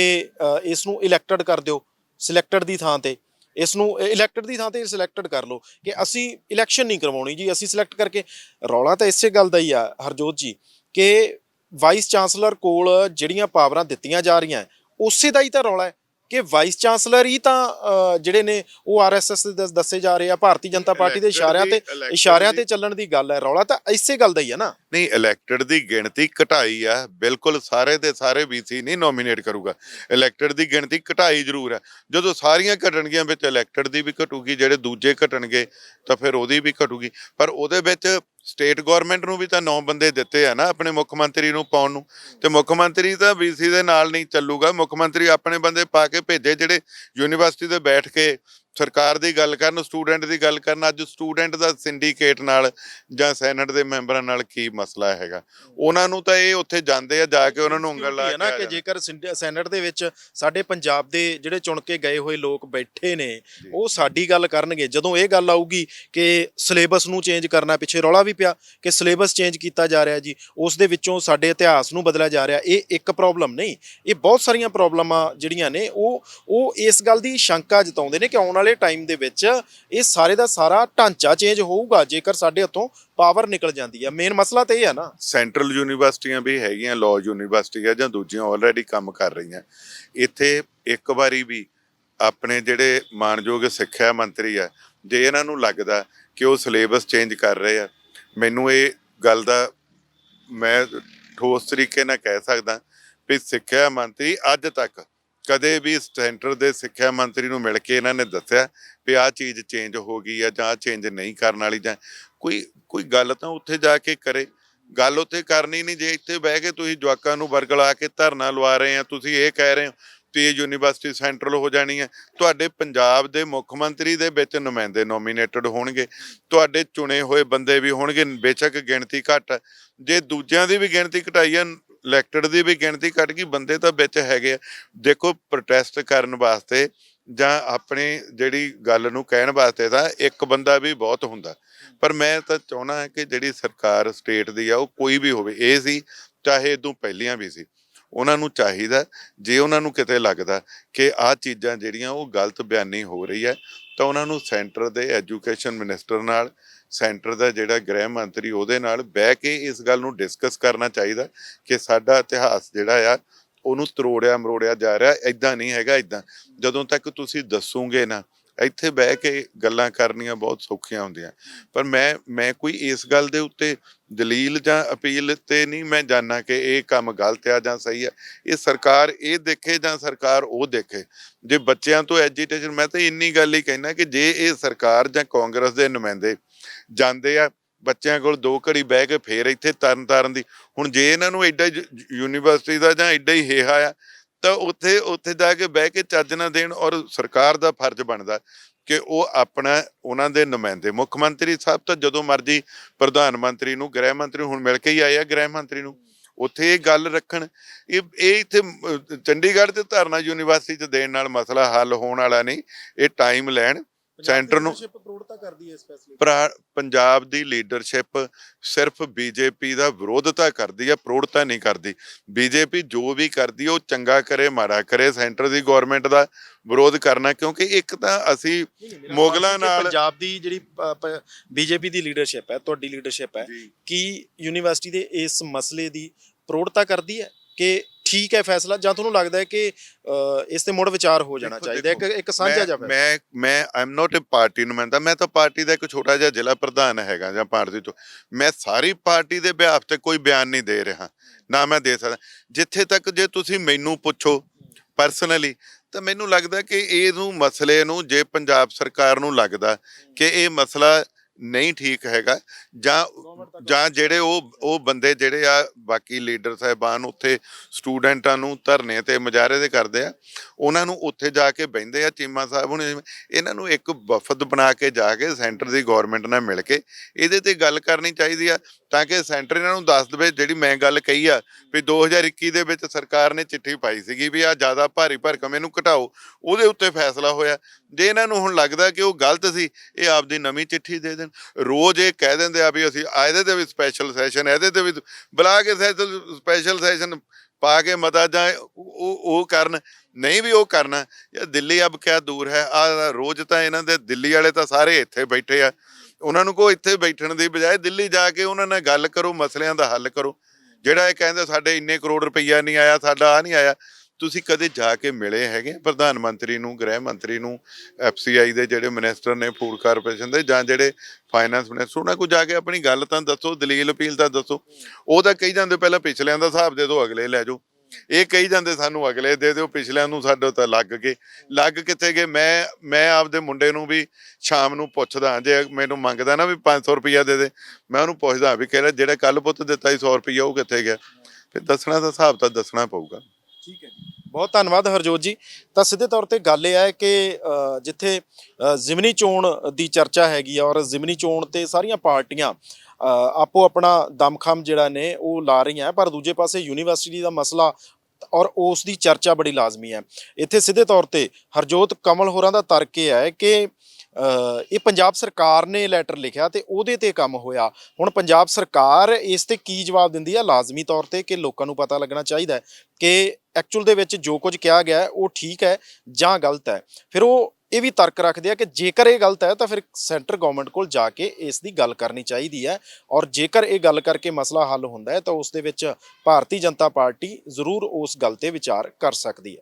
Speaker 1: ਇਸ ਨੂੰ ਇਲੈਕਟਡ ਕਰ ਦਿਓ ਸਿਲੈਕਟਡ ਦੀ ਥਾਂ ਤੇ। ਇਸ ਨੂੰ ਇਲੈਕਟਡ ਦੀ ਥਾਂ ਤੇ ਸਿਲੈਕਟਡ ਕਰ ਲਓ ਕਿ ਅਸੀਂ ਇਲੈਕਸ਼ਨ ਨਹੀਂ ਕਰਵਾਉਣੀ ਜੀ, ਅਸੀਂ ਸਿਲੈਕਟ ਕਰਕੇ, ਰੌਲਾ ਤਾਂ ਇਸੇ ਗੱਲ ਦਾ ਹੀ ਆ ਹਰਜੋਤ ਜੀ, ਕਿ ਵਾਈਸ ਚਾਂਸਲਰ ਕੋਲ ਜਿਹੜੀਆਂ ਪਾਵਰਾਂ ਦਿੱਤੀਆਂ ਜਾ ਰਹੀਆਂ, ਉਸੇ ਦਾ ਹੀ ਤਾਂ ਰੌਲਾ ਹੈ। ਕਿ ਵਾਈਸ ਚਾਂਸਲਰ ਹੀ ਤਾਂ ਜਿਹੜੇ ਨੇ ਉਹ ਆਰਐਸਐਸ ਦੇ ਦੱਸ- ਜਾ ਰਹੇ ਆ ਭਾਰਤੀ ਜਨਤਾ ਪਾਰਟੀ ਦੇ ਇਸ਼ਾਰਿਆਂ ਤੇ ਇਸ਼ਾਰਿਆਂ ਤੇ ਚੱਲਣ ਦੀ ਗੱਲ ਹੈ ਰੌਲਾ ਤਾਂ ਇਸੇ ਗੱਲ ਦਾ ਹੀ ਹੈ ਨਾ।
Speaker 2: ਨਹੀਂ ਇਲੈਕਟਡ ਦੀ ਗਿਣਤੀ ਘਟਾਈ ਆ ਬਿਲਕੁਲ ਸਾਰੇ ਦੇ ਸਾਰੇ ਵੀਸੀ ਨਹੀਂ ਨੋਮੀਨੇਟ ਕਰੂਗਾ। ਇਲੈਕਟਡ ਦੀ ਗਿਣਤੀ ਘਟਾਈ ਜ਼ਰੂਰ ਹੈ। ਜਦੋਂ ਸਾਰੀਆਂ ਘਟਣਗੀਆਂ ਵਿੱਚ ਇਲੈਕਟਡ ਦੀ ਵੀ ਘਟੂਗੀ ਜਿਹੜੇ ਦੂਜੇ ਘਟਣਗੇ ਤਾਂ ਫਿਰ ਉਹਦੀ ਵੀ ਘਟੂਗੀ। ਪਰ ਉਹਦੇ ਵਿੱਚ ਸਟੇਟ ਗਵਰਨਮੈਂਟ ਨੂੰ ਵੀ ਤਾਂ ਨੌ ਬੰਦੇ ਦਿੱਤੇ ਆ ਨਾ ਆਪਣੇ ਮੁੱਖ ਮੰਤਰੀ ਨੂੰ ਪਾਉਣ ਨੂੰ। ਤੇ ਮੁੱਖ ਮੰਤਰੀ ਤਾਂ ਵੀਸੀ ਦੇ ਨਾਲ ਨਹੀਂ ਚੱਲੂਗਾ। ਮੁੱਖ ਮੰਤਰੀ ਆਪਣੇ ਬੰਦੇ ਪਾ ਕੇ ਭੇਜੇ ਜਿਹੜੇ ਯੂਨੀਵਰਸਿਟੀ ਤੇ ਬੈਠ ਕੇ ਸਰਕਾਰ ਦੀ ਗੱਲ ਕਰਨ ਸਟੂਡੈਂਟ ਦੀ ਗੱਲ ਕਰਨ ਅੱਜ ਸਟੂਡੈਂਟ ਦਾ ਸਿੰਡੀਕੇਟ ਨਾਲ ਜਾਂ ਸੈਨੇਟ ਦੇ ਮੈਂਬਰਾਂ ਨਾਲ ਕੀ ਮਸਲਾ ਹੈਗਾ? ਉਹਨਾਂ ਨੂੰ ਤਾਂ ਇਹ ਉੱਥੇ ਜਾਂਦੇ ਆ ਜਾ ਕੇ ਉਹਨਾਂ ਨੂੰ ਉਂਗਲ ਲਾ ਕੇ
Speaker 1: ਨਾ ਕਿ। ਜੇਕਰ ਸੈਨੇਟ ਦੇ ਵਿੱਚ ਸਾਡੇ ਪੰਜਾਬ ਦੇ ਜਿਹੜੇ ਚੁਣ ਕੇ ਗਏ ਹੋਏ ਲੋਕ ਬੈਠੇ ਨੇ ਉਹ ਸਾਡੀ ਗੱਲ ਕਰਨਗੇ। ਜਦੋਂ ਇਹ ਗੱਲ ਆਊਗੀ ਕਿ ਸਿਲੇਬਸ ਨੂੰ ਚੇਂਜ ਕਰਨਾ ਪਿੱਛੇ ਰੌਲਾ ਵੀ ਪਿਆ ਕਿ ਸਿਲੇਬਸ ਚੇਂਜ ਕੀਤਾ ਜਾ ਰਿਹਾ ਜੀ ਉਸ ਦੇ ਵਿੱਚੋਂ ਸਾਡੇ ਇਤਿਹਾਸ ਨੂੰ ਬਦਲਿਆ ਜਾ ਰਿਹਾ ਇਹ ਇੱਕ ਪ੍ਰੋਬਲਮ ਨਹੀਂ ਇਹ ਬਹੁਤ ਸਾਰੀਆਂ ਪ੍ਰੋਬਲਮਾਂ ਜਿਹੜੀਆਂ ਨੇ ਉਹ ਉਹ ਇਸ ਗੱਲ ਦੀ ਸ਼ੰਕਾ ਜਤਾਉਂਦੇ ਨੇ ਕਿ ਆਉਣ ਵਾਲੇ ਟਾਈਮ ਦੇ ਵਿੱਚ ਇਹ ਸਾਰੇ ਦਾ ਸਾਰਾ ਢਾਂਚਾ ਚੇਂਜ ਹੋਊਗਾ, ਜੇਕਰ ਸਾਡੇ ਹੱਥੋਂ ਪਾਵਰ ਨਿਕਲ ਜਾਂਦੀ ਹੈ ਮੇਨ ਮਸਲਾ ਤਾਂ ਇਹ ਹੈ ਨਾ।
Speaker 2: ਸੈਂਟਰਲ ਯੂਨੀਵਰਸਿਟੀਆਂ ਵੀ ਹੈਗੀਆਂ ਲਾਅ ਯੂਨੀਵਰਸਿਟੀ ਆ, ਜਾਂ ਦੂਜੀਆਂ ਆਲਰੇਡੀ ਕੰਮ ਕਰ ਰਹੀਆਂ। ਇੱਥੇ ਇੱਕ ਵਾਰੀ ਵੀ ਆਪਣੇ ਜਿਹੜੇ ਮਾਨਯੋਗ ਸਿੱਖਿਆ ਮੰਤਰੀ ਆ, ਜੇ ਇਹਨਾਂ ਨੂੰ ਲੱਗਦਾ ਕਿ ਉਹ ਸਿਲੇਬਸ ਚੇਂਜ ਕਰ ਰਹੇ ਆ, ਮੈਨੂੰ ਇਹ ਗੱਲ ਦਾ ਮੈਂ ਠੋਸ ਤਰੀਕੇ ਨਾਲ ਕਹਿ ਸਕਦਾ ਵੀ ਸਿੱਖਿਆ ਮੰਤਰੀ ਅੱਜ ਤੱਕ ਕਦੇ ਵੀ ਸੈਂਟਰ ਦੇ ਸਿੱਖਿਆ ਮੰਤਰੀ ਨੂੰ ਮਿਲ ਕੇ ਇਹਨਾਂ ਨੇ ਦੱਸਿਆ ਵੀ ਆਹ ਚੀਜ਼ ਚੇਂਜ ਹੋ ਗਈ ਆ ਜਾਂ ਚੇਂਜ ਨਹੀਂ ਕਰਨ ਵਾਲੀ ਜਾਂ ਕੋਈ ਕੋਈ ਗੱਲ ਤਾਂ ਉੱਥੇ ਜਾ ਕੇ ਕਰੇ ਗੱਲ ਉੱਥੇ ਕਰਨੀ ਨਹੀਂ, ਜੇ ਇੱਥੇ ਬਹਿ ਕੇ ਤੁਸੀਂ ਜਵਾਕਾਂ ਨੂੰ ਵਰਗਲਾ ਕੇ ਧਰਨਾ ਲਵਾ ਰਹੇ ਆ, ਤੁਸੀਂ ਇਹ ਕਹਿ ਰਹੇ ਹੋ ਕਿ ਇਹ ਯੂਨੀਵਰਸਿਟੀ ਸੈਂਟਰਲ ਹੋ ਜਾਣੀ ਹੈ ਤੁਹਾਡੇ ਪੰਜਾਬ ਦੇ ਮੁੱਖ ਮੰਤਰੀ ਦੇ ਵਿੱਚ ਨੁਮਾਇੰਦੇ ਨੋਮੀਨੇਟਡ ਹੋਣਗੇ, ਤੁਹਾਡੇ ਚੁਣੇ ਹੋਏ ਬੰਦੇ ਵੀ ਹੋਣਗੇ, ਬੇਸ਼ੱਕ ਗਿਣਤੀ ਘੱਟ ਹੈ। ਜੇ ਦੂਜਿਆਂ ਦੀ ਵੀ ਗਿਣਤੀ ਘਟਾਈ ਹੈ ਇਲੈਕਟਡ ਦੀ ਵੀ ਗਿਣਤੀ ਘਟ ਗਈ, ਬੰਦੇ ਤਾਂ ਵਿੱਚ ਹੈਗੇ ਆ। ਦੇਖੋ ਪ੍ਰੋਟੈਸਟ ਕਰਨ ਵਾਸਤੇ ਜਾਂ ਆਪਣੀ ਜਿਹੜੀ ਗੱਲ ਨੂੰ ਕਹਿਣ ਵਾਸਤੇ ਤਾਂ ਇੱਕ ਬੰਦਾ ਵੀ ਬਹੁਤ ਹੁੰਦਾ। ਪਰ ਮੈਂ ਤਾਂ ਚਾਹਣਾ ਹੈ ਕਿ ਜਿਹੜੀ ਸਰਕਾਰ ਸਟੇਟ ਦੀ ਆ, ਉਹ ਕੋਈ ਵੀ ਹੋਵੇ, ਇਹ ਸੀ, ਚਾਹੇ ਇਦੋਂ ਪਹਿਲੀਆਂ ਵੀ ਸੀ। ਉਹਨਾਂ ਨੂੰ ਚਾਹੀਦਾ, ਜੇ ਉਹਨਾਂ ਨੂੰ ਕਿਤੇ ਲੱਗਦਾ ਕਿ ਆਹ ਚੀਜ਼ਾਂ ਜਿਹੜੀਆਂ ਉਹ ਗਲਤ ਬਿਆਨੀ ਹੋ ਰਹੀ ਹੈ ਤਾਂ ਉਹਨਾਂ ਨੂੰ ਸੈਂਟਰ ਦੇ ਐਜੂਕੇਸ਼ਨ ਮਿਨਿਸਟਰ ਨਾਲ ਸੈਂਟਰ ਦਾ ਜਿਹੜਾ ਗ੍ਰਹਿ ਮੰਤਰੀ, ਉਹਦੇ ਨਾਲ ਬਹਿ ਕੇ ਇਸ ਗੱਲ ਨੂੰ ਡਿਸਕਸ ਕਰਨਾ ਚਾਹੀਦਾ ਕਿ ਸਾਡਾ ਇਤਿਹਾਸ ਜਿਹੜਾ ਆ, ਉਹਨੂੰ ਤਰੋੜਿਆ ਮਰੋੜਿਆ ਜਾ ਰਿਹਾ ਐਦਾਂ ਨਹੀਂ ਹੈਗਾ ਐਦਾਂ ਜਦੋਂ ਤੱਕ ਤੁਸੀਂ ਦੱਸੋਗੇ ਨਾ, ਇੱਥੇ ਬਹਿ ਕੇ ਗੱਲਾਂ ਕਰਨੀਆਂ ਬਹੁਤ ਸੌਖੀਆਂ ਹੁੰਦੀਆਂ। ਪਰ ਮੈਂ ਮੈਂ ਕੋਈ ਇਸ ਗੱਲ ਦੇ ਉੱਤੇ ਦਲੀਲ ਜਾਂ ਅਪੀਲ ਤੇ ਨਹੀਂ, ਮੈਂ ਜਾਣਾ ਕਿ ਇਹ ਕੰਮ ਗਲਤ ਆ ਜਾਂ ਸਹੀ ਆ। ਇਹ ਸਰਕਾਰ ਇਹ ਦੇਖੇ ਜਾਂ ਸਰਕਾਰ ਉਹ ਦੇਖੇ। ਜੇ ਬੱਚਿਆਂ ਤੋਂ ਐਜੀਟੇਸ਼ਨ ਮੈਂ ਤਾਂ ਇੰਨੀ ਗੱਲ ਹੀ ਕਹਿਣਾ ਕਿ ਜੇ ਇਹ ਸਰਕਾਰ ਜਾਂ ਕਾਂਗਰਸ ਦੇ ਨੁਮਾਇੰਦੇ ਜਾਂਦੇ ਆ, ਬੱਚਿਆਂ ਕੋਲ ਦੋ ਘੜੀ ਬਹਿ ਕੇ ਫੇਰ ਇੱਥੇ ਤਰਨ ਤਾਰਨ ਦੀ। ਹੁਣ ਜੇ ਇਹਨਾਂ ਨੂੰ ਐਡਾ ਯੂ- ਯੂਨੀਵਰਸਿਟੀ ਦਾ ਜਾਂ ਐਡਾ ਹੀ ਹੇਹਾ ਆ, ਤਾਂ ਉੱਥੇ ਉੱਥੇ ਜਾ ਕੇ ਬਹਿ ਕੇ ਚੱਜ ਨਾ ਦੇਣ ਔਰ ਸਰਕਾਰ ਦਾ ਫਰਜ਼ ਬਣਦਾ ਕਿ ਉਹ ਆਪਣਾ, ਉਹਨਾਂ ਦੇ ਨੁਮਾਇੰਦੇ। ਮੁੱਖ ਮੰਤਰੀ ਸਾਹਿਬ ਤਾਂ ਜਦੋਂ ਮਰਜ਼ੀ ਪ੍ਰਧਾਨ ਮੰਤਰੀ ਨੂੰ, ਗ੍ਰਹਿ ਮੰਤਰੀ ਨੂੰ ਹੁਣ ਮਿਲ ਕੇ ਹੀ ਆਏ ਆ ਗ੍ਰਹਿ ਮੰਤਰੀ ਨੂੰ। ਉੱਥੇ ਇਹ ਗੱਲ ਰੱਖਣ, ਇਹ ਇਹ ਇੱਥੇ ਚੰਡੀਗੜ੍ਹ ਤੇ ਧਰਨਾ ਯੂਨੀਵਰਸਿਟੀ ਚ ਦੇਣ ਨਾਲ ਮਸਲਾ ਹੱਲ ਹੋਣ ਵਾਲਾ ਨਹੀਂ, ਇਹ ਟਾਈਮ ਲੈਣ। ਸੈਂਟਰ ਨੂੰ-
Speaker 1: ਪ੍ਰੋੜਤਾ ਕਰਦੀ ਹੈ ਇਸ ਫੈਸਲੇ
Speaker 2: ਭਰਾ ਪੰਜਾਬ ਦੀ ਲੀਡਰਸ਼ਿਪ ਸਿਰਫ ਬੀਜੇਪੀ ਦਾ ਵਿਰੋਧਤਾ ਕਰਦੀ ਹੈ ਪ੍ਰੋੜਤਾ ਨਹੀਂ ਕਰਦੀ। ਬੀਜੇਪੀ ਜੋ ਵੀ ਕਰਦੀ ਹੈ ਉਹ ਚੰਗਾ ਕਰੇ ਮਾੜਾ ਕਰੇ ਸੈਂਟਰ ਦੀ ਗਵਰਨਮੈਂਟ ਦਾ ਵਿਰੋਧ ਕਰਨਾ ਕਿਉਂਕਿ ਇੱਕ ਤਾਂ ਅਸੀਂ ਮੁਗਲਾਂ ਨਾਲ-
Speaker 1: ਪੰਜਾਬ ਦੀ ਜਿਹੜੀ ਬੀਜੇਪੀ ਦੀ ਲੀਡਰਸ਼ਿਪ ਹੈ ਤੁਹਾਡੀ ਲੀਡਰਸ਼ਿਪ ਹੈ ਕੀ ਯੂਨੀਵਰਸਿਟੀ ਦੇ ਇਸ ਮਸਲੇ ਦੀ ਪ੍ਰੋੜਤਾ ਕਰਦੀ ਹੈ ਕਿ ਠੀਕ ਹੈ ਫੈਸਲਾ ਜਾਂ ਤੁਹਾਨੂੰ ਲੱਗਦਾ ਹੈ ਕਿ ਅ, ਇਸ ਤੇ ਮੁੜ ਵਿਚਾਰ ਹੋ ਜਾਣਾ
Speaker 2: ਦੇਖੋ,
Speaker 1: ਚਾਹੀਦਾ ਹੈ? ਇੱਕ ਇੱਕ ਸਾਂਝਾ
Speaker 2: ਮੈਂ-
Speaker 1: ਫੈਸਲਾ।
Speaker 2: ਮੈਂ ਮੈਂ ਆਮ ਨਾਟ ਅ ਪਾਰਟੀ ਨੁਮਾਇੰਦਾ ਮੈਂ ਤਾਂ ਪਾਰਟੀ ਦਾ ਇੱਕ ਛੋਟਾ ਜਿਹਾ ਜ਼ਿਲ੍ਹਾ ਪ੍ਰਧਾਨ ਹੈਗਾ ਜਾਂ ਪਾਰਟੀ ਤੋਂ। ਮੈਂ ਸਾਰੀ ਪਾਰਟੀ ਦੇ ਬਿਹਾਫ ਤੇ ਕੋਈ ਬਿਆਨ ਨਹੀਂ ਦੇ ਰਿਹਾ। ਨਾ ਮੈਂ ਦੇ ਸਕਦਾ। ਜਿੱਥੇ ਤੱਕ ਜੇ ਤੁਸੀਂ ਮੈਨੂੰ ਪੁੱਛੋ ਪਰਸਨਲੀ ਤਾਂ ਮੈਨੂੰ ਲੱਗਦਾ ਕਿ ਇਹਨੂੰ ਮਸਲੇ ਨੂੰ ਜੇ ਪੰਜਾਬ ਸਰਕਾਰ ਨੂੰ ਲੱਗਦਾ ਕਿ ਇਹ ਮਸਲਾ ਨਹੀਂ ਠੀਕ ਹੈਗਾ ਜਾਂ ਜਾਂ ਜਿਹੜੇ ਉਹ ਉਹ ਬੰਦੇ ਜਿਹੜੇ ਆ ਬਾਕੀ ਲੀਡਰ ਸਾਹਿਬਾਨ ਉੱਥੇ ਸਟੂਡੈਂਟਾਂ ਨੂੰ ਧਰਨੇ ਤੇ ਮੁਜ਼ਾਹਰੇ ਦੇ ਕਰਦੇ ਆ ਉਹਨਾਂ ਨੂੰ ਉੱਥੇ ਜਾ ਕੇ ਬਹਿੰਦੇ ਆ ਚੀਮਾ ਸਾਹਿਬ ਹੁਣ ਇਹਨਾਂ ਨੂੰ ਇੱਕ ਵਫਦ ਬਣਾ ਕੇ ਜਾ ਕੇ ਸੈਂਟਰ ਦੀ ਗਵਰਨਮੈਂਟ ਨਾਲ ਮਿਲ ਕੇ ਇਹਦੇ ਤੇ ਗੱਲ ਕਰਨੀ ਚਾਹੀਦੀ ਆ ਤਾਂ ਕਿ ਸੈਂਟਰ ਇਹਨਾਂ ਨੂੰ ਦੱਸ ਦੇਵੇ ਜਿਹੜੀ ਮੈਂ ਗੱਲ ਕਹੀ ਆ ਵੀ 2021 ਦੇ ਵਿੱਚ ਸਰਕਾਰ ਨੇ ਚਿੱਠੀ ਪਾਈ ਸੀਗੀ ਵੀ ਆ ਜ਼ਿਆਦਾ ਭਾਰੀ ਭਰਕਮ ਇਹਨੂੰ ਘਟਾਓ, ਉਹਦੇ ਉੱਤੇ ਫੈਸਲਾ ਹੋਇਆ। ਜੇ ਇਹਨਾਂ ਨੂੰ ਹੁਣ ਲੱਗਦਾ ਕਿ ਉਹ ਗਲਤ ਸੀ, ਇਹ ਆਪਦੀ ਨਵੀਂ ਚਿੱਠੀ ਦੇ ਦੇਣ। ਰੋਜ਼ ਇਹ ਕਹਿ ਦਿੰਦੇ ਆ ਵੀ ਅਸੀਂ ਇਹਦੇ ਤੇ ਵੀ ਸਪੈਸ਼ਲ ਸੈਸ਼ਨ ਇਹਦੇ ਤੇ ਵੀ ਬੁਲਾ ਕੇ ਸਪੈਸ਼ਲ ਸੈਸ਼ਨ ਪਾ ਕੇ ਮਤਾ ਜਾਂ ਉਹ ਉਹ ਕਰਨ। ਨਹੀਂ ਵੀ ਉਹ ਕਰਨਾ ਯਾ ਦਿੱਲੀ ਅਬ ਕਿਆ ਦੂਰ ਹੈ ਆ ਰੋਜ਼ ਤਾਂ ਇਹਨਾਂ ਦੇ ਦਿੱਲੀ ਵਾਲੇ ਤਾਂ ਸਾਰੇ ਇੱਥੇ ਬੈਠੇ ਆ। ਉਹਨਾਂ ਨੂੰ ਕੋ ਇੱਥੇ ਬੈਠਣ ਦੀ ਬਜਾਏ ਦਿੱਲੀ ਜਾ ਕੇ ਉਹਨਾਂ ਨਾਲ ਗੱਲ ਕਰੋ, ਮਸਲਿਆਂ ਦਾ ਹੱਲ ਕਰੋ। ਜਿਹੜਾ ਇਹ ਕਹਿੰਦਾ ਸਾਡੇ ਇੰਨੇ ਕਰੋੜ ਰੁਪਈਆ ਨਹੀਂ ਆਇਆ, ਸਾਡਾ ਆ ਨਹੀਂ ਆਇਆ, ਤੁਸੀਂ ਕਦੇ ਜਾ ਕੇ ਮਿਲੇ ਹੈਗੇ ਪ੍ਰਧਾਨ ਮੰਤਰੀ ਨੂੰ, ਗ੍ਰਹਿ ਮੰਤਰੀ ਨੂੰ ਐਫਸੀਆਈ ਦੇ ਜਿਹੜੇ ਮਿਨਿਸਟਰ ਨੇ, ਫੂਡ ਕਾਰਪੋਰੇਸ਼ਨ ਦੇ ਜਾਂ ਜਿਹੜੇ ਫਾਈਨਾਂਸ ਮਿਨਿਸਟਰ, ਉਹਨਾਂ ਕੋਲ ਜਾ ਕੇ ਆਪਣੀ ਗੱਲ ਤਾਂ ਦੱਸੋ, ਦਲੀਲ ਅਪੀਲ ਤਾਂ ਦੱਸੋ। ਉਹ ਤਾਂ ਕਹੀ ਜਾਂਦੇ ਪਹਿਲਾਂ ਪਿਛਲਿਆਂ ਦਾ ਹਿਸਾਬ ਦੇ ਦਿਓ, ਅਗਲੇ ਲੈ ਜਾਓ। ਇਹ ਕਹੀ ਜਾਂਦੇ ਸਾਨੂੰ ਅਗਲੇ ਦੇ ਦਿਓ ਪਿਛਲਿਆਂ ਨੂੰ ਸਾਡੇ ਤਾਂ ਲੱਗ ਗਏ ਲੱਗ ਕਿੱਥੇ ਗਏ? ਮੈਂ ਮੈਂ ਆਪਦੇ ਮੁੰਡੇ ਨੂੰ ਵੀ ਸ਼ਾਮ ਨੂੰ ਪੁੱਛਦਾ ਜੇ ਮੈਨੂੰ ਮੰਗਦਾ ਨਾ ਵੀ 500 ਰੁਪਈਆ ਦੇ ਦੇ ਮੈਂ ਉਹਨੂੰ ਪੁੱਛਦਾ ਵੀ ਕਿਹੜਾ ਜਿਹੜਾ ਕੱਲ ਪੁੱਤ ਦਿੱਤਾ ਸੀ 100 ਰੁਪਈਆ ਉਹ ਕਿੱਥੇ ਗਿਆ? ਫਿਰ ਦੱਸਣਾ ਤਾਂ ਹਿਸਾਬ ਤਾਂ ਦੱਸਣਾ ਪਊਗਾ।
Speaker 1: ਠੀਕ ਹੈ ਬਹੁਤ ਧੰਨਵਾਦ ਹਰਜੋਤ ਜੀ। ਤਾਂ ਸਿੱਧੇ ਤੌਰ ਤੇ ਗੱਲ ਇਹ ਹੈ ਕਿ ਅ, ਜਿੱਥੇ ਜ਼ਿਮਨੀ ਚੋਣ ਦੀ ਚਰਚਾ ਹੈਗੀ ਆ ਔਰ ਜ਼ਿਮਨੀ ਚੋਣ ਤੇ ਸਾਰੀਆਂ ਪਾਰਟੀਆਂ ਆਪੋ ਆਪਣਾ ਦਮਖਮ ਜਿਹੜਾ ਨੇ, ਉਹ ਲਾ ਰਹੀਆਂ ਪਰ ਦੂਜੇ ਪਾਸੇ ਯੂਨੀਵਰਸਿਟੀ ਦਾ ਮਸਲਾ ਔਰ ਉਸ ਦੀ ਚਰਚਾ ਬੜੀ ਲਾਜ਼ਮੀ ਹੈ। ਇੱਥੇ ਸਿੱਧੇ ਤੌਰ ਤੇ ਹਰਜੋਤ ਕਮਲ ਹੋਰਾਂ ਦਾ ਤਰਕ ਇਹ ਹੈ ਕਿ ਇਹ ਪੰਜਾਬ ਸਰਕਾਰ ਨੇ ਲੈਟਰ ਲਿਖਿਆ ਤੇ ਉਹਦੇ ਤੇ ਕੰਮ ਹੋਇਆ। ਹੁਣ ਪੰਜਾਬ ਸਰਕਾਰ ਇਸ ਤੇ ਕੀ ਜਵਾਬ ਦਿੰਦੀ ਹੈ? ਲਾਜ਼ਮੀ ਤੌਰ ਤੇ ਕਿ ਲੋਕਾਂ ਨੂੰ ਪਤਾ ਲੱਗਣਾ ਚਾਹੀਦਾ ਹੈ ਕਿ ਐਕਚੁਅਲ ਦੇ ਵਿੱਚ ਜੋ ਕੁਝ ਕਿਹਾ ਗਿਆ ਉਹ ਠੀਕ ਹੈ ਜਾਂ ਗਲਤ ਹੈ। ਫਿਰ ਉਹ ਇਹ ਵੀ ਤਰਕ ਰੱਖਦੇ ਆ ਕਿ ਜੇਕਰ ਇਹ ਗਲਤ ਹੈ ਤਾਂ ਫਿਰ ਸੈਂਟਰ ਗਵਰਨਮੈਂਟ ਕੋਲ ਜਾ ਕੇ ਇਸ ਦੀ ਗੱਲ ਕਰਨੀ ਚਾਹੀਦੀ ਹੈ। ਔਰ ਜੇਕਰ ਇਹ ਗੱਲ ਕਰਕੇ ਮਸਲਾ ਹੱਲ ਹੁੰਦਾ ਹੈ ਤਾਂ ਉਸ ਦੇ ਵਿੱਚ ਭਾਰਤੀ ਜਨਤਾ ਪਾਰਟੀ ਜ਼ਰੂਰ ਉਸ ਗੱਲ ਤੇ ਵਿਚਾਰ ਕਰ ਸਕਦੀ ਹੈ।